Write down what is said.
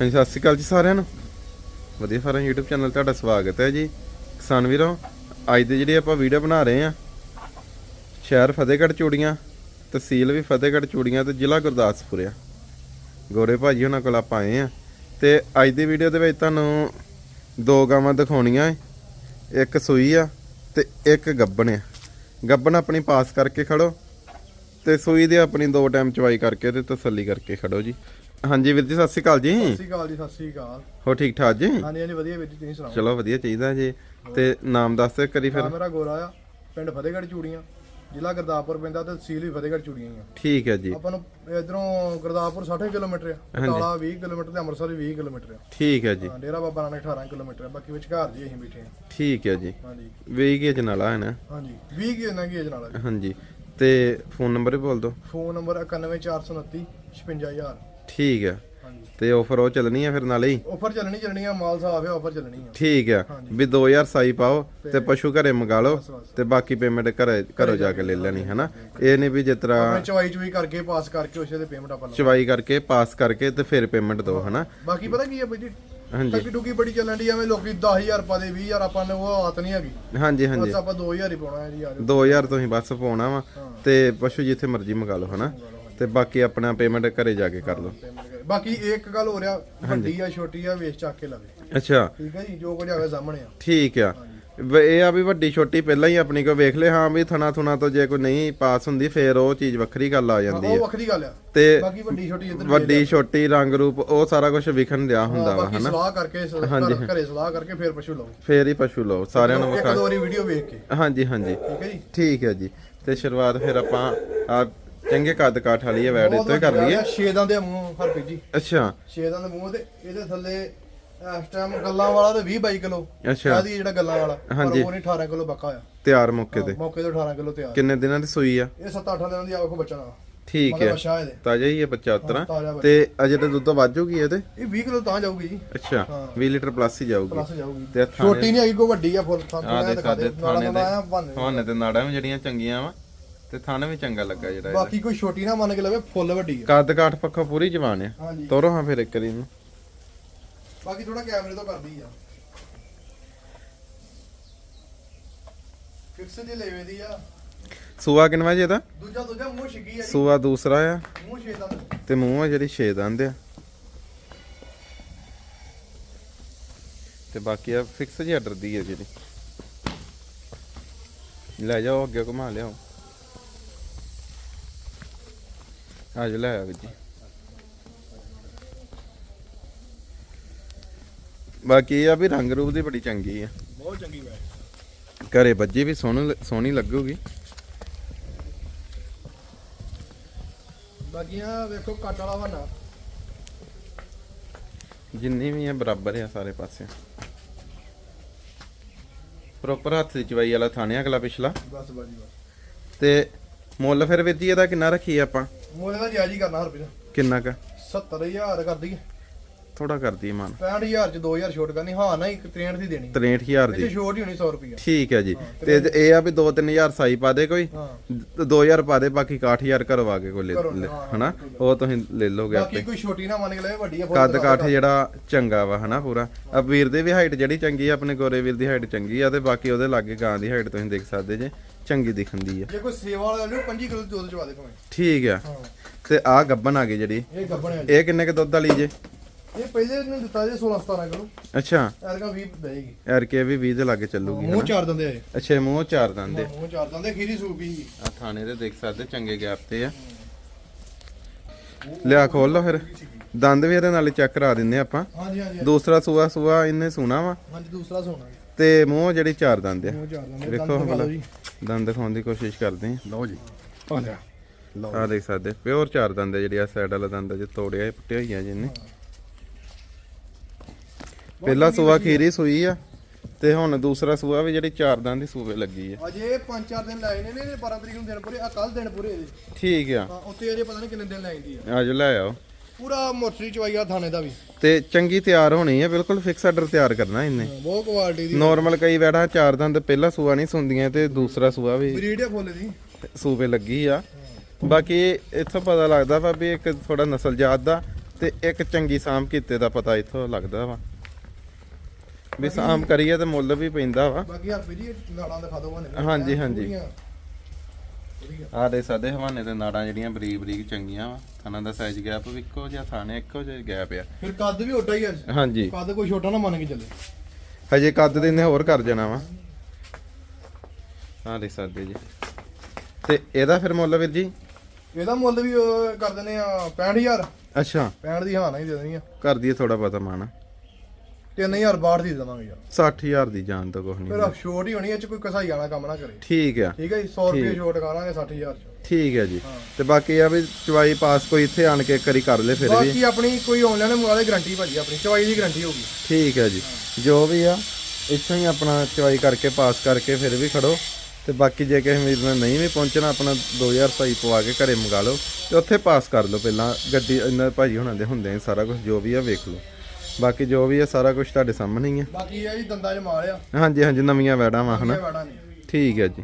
ਹਾਂਜੀ, ਸਤਿ ਸ਼੍ਰੀ ਅਕਾਲ ਜੀ ਸਾਰਿਆਂ ਨੂੰ। ਵਧੀਆ ਫਾਰਮ YouTube ਚੈਨਲ ਤੁਹਾਡਾ ਸਵਾਗਤ ਹੈ ਜੀ। ਕਿਸਾਨ ਵੀਰੋ, ਅੱਜ ਦੇ ਜਿਹੜੇ ਆਪਾਂ ਵੀਡੀਓ ਬਣਾ ਰਹੇ ਆ ਸ਼ਹਿਰ ਫਤਿਹਗੜ੍ਹ ਚੂੜੀਆਂ, ਤਹਿਸੀਲ ਵੀ ਫਤਿਹਗੜ੍ਹ ਚੂੜੀਆਂ ਤੇ ਜ਼ਿਲ੍ਹਾ ਗੁਰਦਾਸਪੁਰ ਆ। ਗੋਰੇ ਭਾਜੀ ਉਹਨਾਂ ਕੋਲ ਆਪਾਂ ਆਏ ਆ ਤੇ ਅੱਜ ਦੀ ਵੀਡੀਓ ਦੇ ਵਿੱਚ ਤੁਹਾਨੂੰ ਦੋ ਗਾਵਾਂ ਦਿਖਾਉਣੀਆਂ ਇੱਕ ਸੂਈ ਆ ਤੇ ਇੱਕ ਗੱਬਣ ਆ। ਗੱਬਣ ਆਪਣੀ ਪਾਸ ਕਰਕੇ ਖੜੋ ਤੇ ਸੂਈ ਦੇ ਆਪਣੀ ਦੋ ਟਾਈਮ ਚਵਾਈ ਕਰਕੇ ਤੇ ਤਸੱਲੀ ਕਰਕੇ ਖੜੋ ਜੀ। ਹਾਂਜੀ ਵੀਰ ਜੀ ਸਤਿ ਸ਼੍ਰੀ ਅਕਾਲ ਜੀ। ਸਤਿ ਸ਼੍ਰੀ ਅਕਾਲ ਜੀ ਸਤਿ ਸ਼੍ਰੀ ਅਕਾਲ। ਹੋ ਠੀਕ ਠਾਕ ਜੀ? ਹਾਂਜੀ ਹਾਂਜੀ ਵਧੀਆ ਵੀਰ ਜੀ ਤੁਸੀਂ ਸੁਣਾਓ? ਚਲੋ ਵਧੀਆ ਚਾਹੀਦਾ ਜੀ। ਤੇ ਨਾਮ ਦੱਸ ਦਿਓ ਕਰੀ ਫਿਰ। ਮੇਰਾ ਗੋਰਾ ਆ ਪਿੰਡ ਫਤਿਹਗੜ੍ਹ ਚੂੜੀਆਂ ਜ਼ਿਲ੍ਹਾ ਗੁਰਦਾਸਪੁਰ ਪੈਂਦਾ ਤੇ ਤਹਿਸੀਲ ਵੀ ਫਤਿਹਗੜ੍ਹ ਚੂੜੀਆਂ ਹੀ ਆ। ਠੀਕ ਹੈ ਜੀ। ਆਪਾਂ ਨੂੰ ਇਧਰੋਂ ਗੁਰਦਾਸਪੁਰ 60 ਕਿਲੋਮੀਟਰ ਆ ਬਟਾਲਾ 20 ਕਿਲੋਮੀਟਰ ਤੇ ਅੰਮ੍ਰਿਤਸਰ ਵੀ 20 ਕਿਲੋਮੀਟਰ ਆ। ਠੀਕ ਹੈ ਜੀ। ਹਾਂ ਡੇਰਾ ਬਾਬਾ ਨਾਨਕ 18 ਕਿਲੋਮੀਟਰ ਆ ਬਾਕੀ ਵਿੱਚ ਘਰ ਜੀ ਅਸੀਂ ਬੈਠੇ ਆ। ਠੀਕ ਹੈ ਜੀ। ਹਾਂਜੀ। ਵੇਈ ਕੇ ਜਨਾਲਾ ਹੈ ਨਾ ਹਾਂਜੀ 20 ਕੀ ਨਾ ਕੀ ਨਾਲ ਆ ਜੀ। ਹਾਂਜੀ। ਤੇ ਫੋਨ ਨੰਬਰ ਵੀ ਬੋਲ ਦਿਓ। ਫੋਨ ਨੰਬਰ 91429 56000 ਠੀਕ ਹੈ ਹਾਂਜੀ। ਤੇ ਆਫਰ ਉਹ ਚੱਲਣੀ ਆ ਫਿਰ ਨਾਲੇ ਹੀ? ਆਫਰ ਚੱਲਣੀ ਚੱਲਣੀ ਆ ਮਾਲ ਸਾਫ਼ ਆ ਆਫਰ ਚੱਲਣੀ ਆ। ਠੀਕ ਆ। ਵੀ 2000 ਸਾਈ ਪਾਓ ਤੇ ਪਸ਼ੂ ਘਰੇ ਮੰਗਾ ਲਓ। ਤੇ ਬਾਕੀ ਪੇਮੈਂਟ ਘਰੇ ਘਰੋਂ ਜਾ ਕੇ ਲੈ ਲੈਣੀ ਹਨਾ? ਇਹ ਨਹੀਂ ਵੀ ਜਿਸ ਤਰ੍ਹਾਂ ਚਵਾਈ ਚੁਈ ਕਰਕੇ ਪਾਸ ਕਰਕੇ ਉਸੇ ਦੇ ਪੇਮੈਂਟ ਆਪਾਂ ਚਵਾਈ ਕਰਕੇ ਪਾਸ ਕਰਕੇ ਤੇ ਫਿਰ ਪੇਮੈਂਟ ਦਿਓ ਹਨਾ? ਬਾਕੀ ਪਤਾ ਕੀ ਆ ਬਈ ਜੀ? ਹਾਂਜੀ। ਟੱਕੀ ਟੁਕੀ ਬੜੀ ਚੱਲਣ ਦੀ ਐਵੇਂ ਲੋਕੀ 10000 ਪਾ ਦੇ 20000 ਆਪਾਂ ਨੇ ਉਹ ਆਤ ਨਹੀਂ ਹੈਗੀ। ਹਾਂਜੀ ਹਾਂਜੀ। ਬਸ ਆਪਾਂ 2000 ਹੀ ਪਾਉਣਾ ਹੈ ਜੀ ਯਾਰ 2000 ਤੁਸੀਂ ਬਸ ਪਾਉਣਾ ਵਾ ਤੇ ਪਸ਼ੂ ਜਿੱਥੇ ਮਰਜ਼ੀ ਮੰਗਾ ਲਓ ਹਨਾ? ਤੇ ਬਾਕੀ ਆਪਣਾ ਪੇਮੈਂਟ ਘਰੇ ਜਾ ਕੇ ਕਰ ਲਓ। payment ਕਰੇ। ਬਾਕੀ ਇੱਕ ਗੱਲ ਹੋ ਰਿਹਾ ਵੱਡੀ ਆ ਛੋਟੀ ਆ ਵੇਚ ਚੱਕ ਕੇ ਲਵੇ। ਅੱਛਾ। ਠੀਕ ਹੈ ਜੀ ਜੋ ਕੁਝ ਹੈਗਾ ਸਾਹਮਣੇ ਆ। ਠੀਕ ਆ। ਵ- ਇਹ ਆ ਵੀ ਵੱਡੀ ਛੋਟੀ ਪਹਿਲਾਂ ਹੀ ਆਪਣੀ ਕੋ ਵੇਖ ਲੈ ਹਾਂ ਵੀ ਥਣਾ ਥੁਣਾ ਤੋਂ ਜੇ ਕੋਈ ਨਹੀਂ ਪਾਸ ਹੁੰਦੀ ਫੇਰ ਉਹ ਚੀਜ਼ ਵੱਖਰੀ ਗੱਲ ਆ ਜਾਂਦੀ ਉਹ ਹੈ ਵੱਖਰੀ ਗੱਲ ਆ। ਤੇ ਬਾਕੀ ਵੱਡੀ ਛੋਟੀ ਇੱਧਰ ਵੱਡੀ ਛੋਟੀ ਰੰਗ ਰੂਪ ਉਹ ਸਾਰਾ ਕੁਝ ਵਿਖਣ ਦਿਆ ਹੁੰਦਾ ਵਾ ਬਾਕੀ ਹਨਾ? ਸਲਾਹ ਕਰਕੇ ਸ- ਘਰ- ਘਰੇ ਸਲਾਹ ਕਰਕੇ ਫੇਰ ਪਸ਼ੂ ਲਓ। ਫੇਰ ਹੀ ਪਸ਼ੂ ਲਓ ਸਾਰਿਆਂ ਨੂੰ ਇੱਕ ਵਿਖਾ ਦੋ ਵਾਰੀ ਵੀਡੀਓ ਵੇਖ ਕੇ। ਹਾਂਜੀ ਹਾਂਜੀ। ਠੀਕ ਹੈ ਜੀ। ਠੀਕ ਹੈ ਜੀ। ਤੇ ਸ਼ੁਰੂਆਤ ਫਿਰ ਆਪਾਂ ਆ ਚੰਗੇ ਕੱਦ ਕਾਠ ਵਾਲੀ ਹੈ ਵੈਡ ਇੱਥੇ ਹੀ ਕਰ ਲਈਏ। ਛੇਦਾਂ ਦੇ ਮੂੰਹ ਹਰਪ੍ਰੀਤ ਜੀ। ਅੱਛਾ। ਛੇਦਾਂ ਦੇ ਮੂੰਹ ਤੇ ਇਹਦੇ ਥੱਲੇ ਇਸ ਟਾਈਮ ਗੱਲਾਂ ਵਾਲਾ ਤੇ 20 22 ਕਿਲੋ। ਅੱਛਾ। ਆਦੀ ਜਿਹੜਾ ਗੱਲਾਂ ਵਾਲਾ ਪਰ ਹਾਂਜੀ। ਉਹ ਨਹੀਂ 18 ਕਿਲੋ ਬੱਕਾ ਆ ਤਿਆਰ ਮੌਕੇ ਤੇ। ਮੌਕੇ ਤੇ 18 ਕਿਲੋ ਤਿਆਰ। ਕਿੰਨੇ ਦਿਨਾਂ ਦੀ ਸੂਈ ਆ? ਇਹ 7-8 ਦਿਨਾਂ ਦੀ ਆਖੋ ਬੱਚਾ। ਨਾ ਠੀਕ ਮਗਰ ਹੈ। ਬੱਚਾ ਇਹਦੇ। ਤਾਜ਼ਾ ਹੀ ਹੈ ਬੱਚਾ ਉਤਰਾ। ਤਾਜ਼ਾ ਬੱਚਾ। ਤੇ ਅਜੇ ਤੇ ਦੁੱਧ ਵੱਧ ਜੂਗੀ ਇਹਦੇ? ਇਹ 20 ਕਿਲੋ ਤਾਂ ਜਾਊਗੀ ਜੀ। ਅੱਛਾ ਹਾਂ। 20 ਲੀਟਰ ਪਲੱਸ ਹੀ ਜਾਊਗੀ। ਪਲੱਸ ਜਾਊਗੀ। ਤੇ ਥਾਣੇ ਛੋਟੀ ਨਹੀਂ ਹੈਗੀ ਕੋ ਵੱਡੀ ਆ ਫੁੱਲ। ਥਾਂ ਆ ਦੇ। ਸਾਡੇ ਥਾਣੇ ਦੇ ਥਾਣੇ ਤੇ ਨਾੜਾਂ ਵੀ ਜਿਹੜੀਆਂ ਚੰਗੀਆਂ ਵਾ। ਤੇ ਥਾਣੇ ਵੀ ਚੰਗਾ ਲੱਗਾ ਜਿਹੜਾ ਇਹਦਾ। ਬਾਕੀ ਕੋਈ ਛੋਟੀ ਨਾ ਮੰਨ ਕੇ ਲਵੇ ਫੁੱਲ ਵੱਡੀ ਆ। ਕੱਦ ਕਾਠ ਪੱਖੋਂ ਪੂਰੀ ਜਵਾਨ ਆ। ਹਾਂਜੀ। ਤੋਰੋ ਹਾਂ ਫਿਰ ਇੱਕ ਵਾਰੀ ਨੂੰ ਬਾਕੀ ਥੋੜਾ ਕੈਮਰੇ ਤੋਂ ਕਰਦੀ ਆ। ਫਿਕਸ ਜੇ ਲੈਵੇ ਦੀ ਆ। ਸੂਆ ਕਿੰਨਵਾ ਜੀ ਇਹਦਾ? ਦੂਜਾ ਦੂਜਾ ਮੂੰਹ ਛਿੱਗੀ ਆ ਜੀ। ਸੂਆ ਦੂਸਰਾ ਆ। ਮੂੰਹ ਛੇਦਾਂ ਦਾ ਤੇ ਮੂੰਹ ਆ ਜਿਹੜੀ ਛੇ ਦੰਦ ਆ। ਤੇ ਬਾਕੀ ਆ ਫਿਕਸ ਜੀ ਆਰਡਰ ਦੀ ਆ ਜਿਹੜੀ। ਲੈ ਜਾਓ ਅੱਗੇ ਘੁਮਾ ਲਿਆਓ। ਆ ਜੋ ਲੈ ਆ ਜੀ। ਬਾਕੀ ਇਹ ਆ ਵੀ ਰੰਗ ਰੂਪ ਦੀ ਬੜੀ ਚੰਗੀ ਆ। ਬਹੁਤ ਚੰਗੀ ਵੈ ਘਰੇ ਬੱਜੀ ਵੀ ਸੋਹਣੀ ਸੋਹਣੀ ਲੱਗੂਗੀ। ਬਾਕੀ ਆ ਵੇਖੋ ਕੱਟ ਵਾਲਾ ਵਨਾ ਜਿੰਨੀ ਵੀ ਆ ਬਰਾਬਰ ਆ ਸਾਰੇ ਪਾਸੇ। ਪ੍ਰੋਪਰ ਹੱਥ ਦੀ ਚਵਾਈ ਵਾਲਾ ਥਾਣੇ ਅਗਲਾ ਪਿਛਲਾ। ਬਸ ਬਾਜੀ ਬਸ। ਤੇ ਮੁੱਲ ਫਿਰ ਵੀਰ ਜੀ ਇਹਦਾ ਕਿੰਨਾ ਰੱਖੀ ਆਪਾਂ? ਮੋਲੇ ਦਾ ਜਾਇਜ਼ ਹੀ ਕਰਨਾ ਹਰ ਰੁਪਏ ਕਿੰਨਾ ਕ? 70000 ਕਰ ਦਈਏ। ਥੋੜਾ ਕਰਦੀ ਮਨ। 65000 ਚ 2000 ਛੋਟ ਕਰਨੀ। ਹਾਂ ਨਾ ਇੱਕ 63 ਦੀ ਦੇਣੀ। 63000 ਇਹ ਦੀ। ਛੋਟ ਹੀ ਹੋਣੀ 100 ਰੁਪਏ ਠੀਕ ਹੈ ਜੀ। ਤੇ ਇਹ ਆ ਵੀ 2-3000 ਸਾਈ ਪਾ ਦੇ ਕੋਈ। ਹਾਂ। 2000 ਪਾ ਦੇ ਬਾਕੀ 61000 ਘਰੋਂ ਆ ਕੇ ਕੋਈ ਲੈ ਲੈ- ਹਨਾ? ਉਹ ਤੁਸੀਂ ਲੈ ਲੋਗੇ ਬਾਕੀ ਆਪੇ। ਕੋਈ ਛੋਟੀ ਨਾ ਮੰਨ ਕੇ ਲਵੇ ਵੱਡੀ ਆ ਕੱਦ ਕਾਠ ਜਿਹੜਾ ਚੰਗਾ ਵਾ ਹਨਾ ਪੂਰਾ। ਆ ਵੀਰ ਦੇ ਵੀ ਹਾਈਟ ਜਿਹੜੀ ਚੰਗੀ ਆ ਆਪਣੇ ਗੋਰੇ ਵੀਰ ਦੀ ਹਾਈਟ ਚੰਗੀ ਆ ਤੇ ਬਾਕੀ ਉਹਦੇ ਲਾਗੇ ਗਾਂ ਦੀ ਹਾਈਟ ਤੁਸੀਂ ਦੇਖ ਸਕਦੇ ਜੇ। ਚੰਗੀ ਦਿਖਦੀ ਆ। ਜੇ ਕੋਈ ਸੇਵਾ ਵਾਲਾ ਨੂੰ 5 ਕਿਲੋ ਦੁੱਧ ਚਵਾ ਦੇ ਭਾਵੇਂ। ਠੀਕ ਆ। ਹਾਂ। ਤੇ ਆ ਗੱਬਨ ਆ ਗਈ ਜਿਹੜੀ। ਇਹ ਗੱਬਣੇ ਆ ਜੀ। ਇਹ ਕਿੰਨੇ ਕ ਦੁੱਧ ਵਾਲੀ ਜੇ? ਇਹ ਪਹਿਲੇ ਨੇ ਦਿੱਤਾ ਜੇ 16 17 ਕਿਲੋ। ਅੱਛਾ। ਐਰਗਾ 20 ਦੇਗੀ। ਐਰ ਕੇ ਵੀ 20 ਦੇ ਲਾਗੇ ਚੱਲੂਗੀ ਮੂੰਹ ਚਾਰ ਦਿੰਦੇ ਆ ਇਹ। ਅੱਛਾ ਮੂੰਹ ਚਾਰ ਦੰਦੇ। ਮੂੰਹ ਚਾਰ ਦਿੰਦੇ ਖੀਰੀ ਸੂਪੀ ਆ ਥਾਣੇ ਦੇ ਦੇਖ ਸਕਦੇ ਚੰਗੇ ਗੈਪ ਤੇ ਆ। ਲਿਆ ਖੋਲ ਲਓ ਫਿਰ। ਦੰਦ ਵੀ ਇਹਦੇ ਨਾਲ ਚੈੱਕ ਕਰਾ ਦਿੰਦੇ ਆਪਾਂ। ਹਾਂਜੀ ਹਾਂਜੀ। ਦੂਸਰਾ ਸੂਆ ਸੂਆ ਇਹਨੇ ਸੁਣਾ ਵਾ। ਹਾਂਜੀ ਦੂਸਰਾ ਸੋਨਾ ਤੇ ਮੂੰਹ ਜਿਹੜੀ ਚਾਰ ਦੰਦ ਆ। ਮੂੰਹ ਚਾਰ ਦਿੰਦੇ ਦੰਦ ਦਿਖਾ ਭਲਾ ਦਿਓ ਜੀ। ਦੰਦ ਦਿਖਾਉਣ ਦੀ ਕੋਸ਼ਿਸ਼ ਕਰਦੇ ਆ ਲਓ ਜੀ। ਆ ਲਿਆ। ਲਓ ਆ ਦੇਖ ਸਕਦੇ ਪਿਓਰ ਚਾਰ ਦੰਦ ਆ ਜਿਹੜੀ ਆ ਸਾਈਡ ਵਾਲਾ ਦੰਦ ਜੇ ਤੋੜਿਆ ਇਹ ਪੁੱਟਿਆ ਹੋਈਆਂ ਜਿੰਨੇ ਪਹਿਲਾ ਸੂਆ ਖੀਰੀ ਸੂਈ ਆ ਤੇ ਹੁਣ ਦੂਸਰਾ ਸੂਆ ਵੀ ਜਿਹੜੀ ਚਾਰ ਦੰਦ ਦੀ ਸੂਵੇ ਲੱਗੀ ਆ। ਅਜੇ 5-4 ਦਿਨ ਲਾਏ ਨੇ ਨੇ 12 ਤਰੀਕ ਨੂੰ ਦਿਨ ਪੂਰੇ ਆ ਕੱਲ ਦਿਨ ਪੂਰੇ ਇਹਦੇ। ਠੀਕ ਆ। ਹਾਂ ਉੱਤੇ ਅਜੇ ਪਤਾ ਨਹੀਂ ਕਿੰਨੇ ਦਿਨ ਲਾਈਂਦੀ ਆ। ਅੱਜ ਲੈ ਆਓ। ਪੂਰਾ ਮੋਟਰੀ ਚਵਾਈ ਆ ਥਾਣੇ ਦਾ ਵੀ। ਤੇ ਚੰਗੀ ਤਿਆਰ ਹੋਣੀ ਹੈ ਬਿਲਕੁਲ ਫਿਕਸ ਆਰਡਰ ਤਿਆਰ ਕਰਨਾ ਇਹਨੇ। ਬਹੁਤ ਕੁਆਲਿਟੀ ਦੀ। ਨਾਰਮਲ ਕਈ ਵੈੜਾਂ ਚਾਰ ਦੰਦ ਪਹਿਲਾ ਸੂਆ ਨਹੀਂ ਸੁੰਦੀਆਂ ਤੇ ਦੂਸਰਾ ਸੂਆ ਵੀ ਬਰੀਡ ਆ ਫੁੱਲ ਦੀ। ਸੂਵੇ ਲੱਗੀ ਆ। ਬਾਕੀ ਇੱਥੋਂ ਪਤਾ ਲੱਗਦਾ ਵਾ ਵੀ ਇੱਕ ਥੋੜਾ ਨਸਲ ਜਾਤ ਦਾ ਤੇ ਇੱਕ ਚੰਗੀ ਸਾਂਭ ਕੀਤੇ ਦਾ ਪਤਾ ਇੱਥੋਂ ਲੱਗਦਾ ਵਾ। ਵੀ ਸਾਂਭ ਕਰੀਏ ਤੇ ਮੁੱਲ ਵੀ ਪੈਂਦਾ ਵਾ। ਬਾਕੀ ਹਰ ਵੀਰੀ ਨਾੜਾਂ ਦਿਖਾ ਦੋ ਬਣੇ ਹਾਂਜੀ, ਹਾਂਜੀ। ਆਹ ਦੇ ਸਾਡੇ ਹਵਾਨੇ ਦੇ ਨਾੜਾਂ ਜਿਹੜੀਆਂ ਬਰੀਕ ਬਰੀਕ ਚੰਗੀਆਂ ਵਾ। ਥਾਣਾ ਦਾ ਸਾਈਜ਼ ਗੈਪ ਵੀ ਇੱਕੋ ਜਿਹਾ ਥਾਣੇ ਇੱਕੋ ਜਿਹਾ ਗੈਪ ਆ। ਫਿਰ ਕੱਦ ਵੀ ਓਡਾ ਹੀ ਆ ਹਾਂਜੀ। ਕੱਦ ਕੋਈ ਛੋਟਾ ਨਾ ਮੰਨ ਕੇ ਚੱਲੇ। ਹਜੇ ਕੱਦ ਦੇ ਨੇ ਹੋਰ ਕਰ ਜਾਣਾ ਵਾ। ਆਹ ਦੇ ਸਕਦੇ ਜੀ। ਤੇ ਇਹਦਾ ਫਿਰ ਮੁੱਲ ਵੀਰ ਜੀ? ਇਹਦਾ ਮੁੱਲ ਵੀ ਕਰ ਦਿੰਦੇ ਆ 65000 ਅੱਛਾ। 65 ਦੀ ਹਾਂ ਨਹੀਂ ਦੇ ਦੇਣੀ ਆ। ਕਰ ਦਈਏ ਥੋੜਾ ਪਤਾ ਮਾਣਾ 3000 ਬਾਹਰ ਦੀ ਦੇਵਾਂਗੇ ਯਾਰ। 60000 ਦੀ ਜਾਨ ਤਾਂ ਫਿਰ ਨਹੀਂ ਛੋਟ ਹੀ ਹੋਣੀ ਇਹ ਚ ਕੋਈ ਕਸਾਈ ਵਾਲਾ ਕੰਮ ਨਾ ਕਰੇ। ਠੀਕ ਆ। ਠੀਕ ਹੈ ਜੀ 100 ਰੁਪਏ ਛੋਟ ਕਰਾਂਗੇ 60000 ਚ। ਠੀਕ ਹੈ ਜੀ। ਤੇ ਬਾਕੀ ਆ ਵੀ ਚਵਾਈ ਪਾਸ ਕੋਈ ਇੱਥੇ ਆਣ ਕੇ ਕਰੀ ਕਰ ਲੇ ਫਿਰ ਵੀ। ਬਾਕੀ ਆਪਣੀ ਕੋਈ ਆਨਲਾਈਨ ਮੰਗਾ ਦੇ ਗਾਰੰਟੀ ਭਾਜੀ ਆਪਣੀ ਚਵਾਈ ਦੀ ਗਾਰੰਟੀ ਹੋਗੀ ਠੀਕ ਹੈ ਜੀ। ਜੋ ਵੀ ਆ ਇੱਥੋਂ ਹੀ ਆਪਣਾ ਚਵਾਈ ਕਰਕੇ ਪਾਸ ਕਰਕੇ ਫਿਰ ਵੀ ਖੜੋ। ਤੇ ਬਾਕੀ ਜੇ ਕਿਸੇ ਵੀਰ ਨੇ ਨਹੀਂ ਵੀ ਪਹੁੰਚਣਾ ਆਪਣਾ 2000 ਰੁਪਏ ਪਵਾ ਕੇ ਘਰੇ ਮੰਗਾ ਲਓ। ਤੇ ਉੱਥੇ ਪਾਸ ਕਰ ਲਓ ਪਹਿਲਾਂ ਗੱਡੀ ਇਹਨਾਂ ਭਾਜੀ ਹੁਣਾਂ ਦੇ ਹੁੰਦੇ ਸਾਰਾ ਕੁਝ ਜੋ ਵੀ ਆ ਵੇਖ ਲਓ। ਬਾਕੀ ਜੋ ਵੀ ਆ ਸਾਰਾ ਕੁਝ ਤੁਹਾਡੇ ਸਾਹਮਣੇ ਹੀ ਆ। ਬਾਕੀ ਇਹ ਜੀ ਦੰਦਾਂ 'ਚ ਮਾਲ ਆ। ਹਾਂਜੀ ਹਾਂਜੀ ਨਵੀਆਂ ਵੈੜਾਂ ਵਾ ਹਨਾ? ਇਹ ਵਾੜਾ ਨਹੀਂ ਠੀਕ ਹੈ ਜੀ।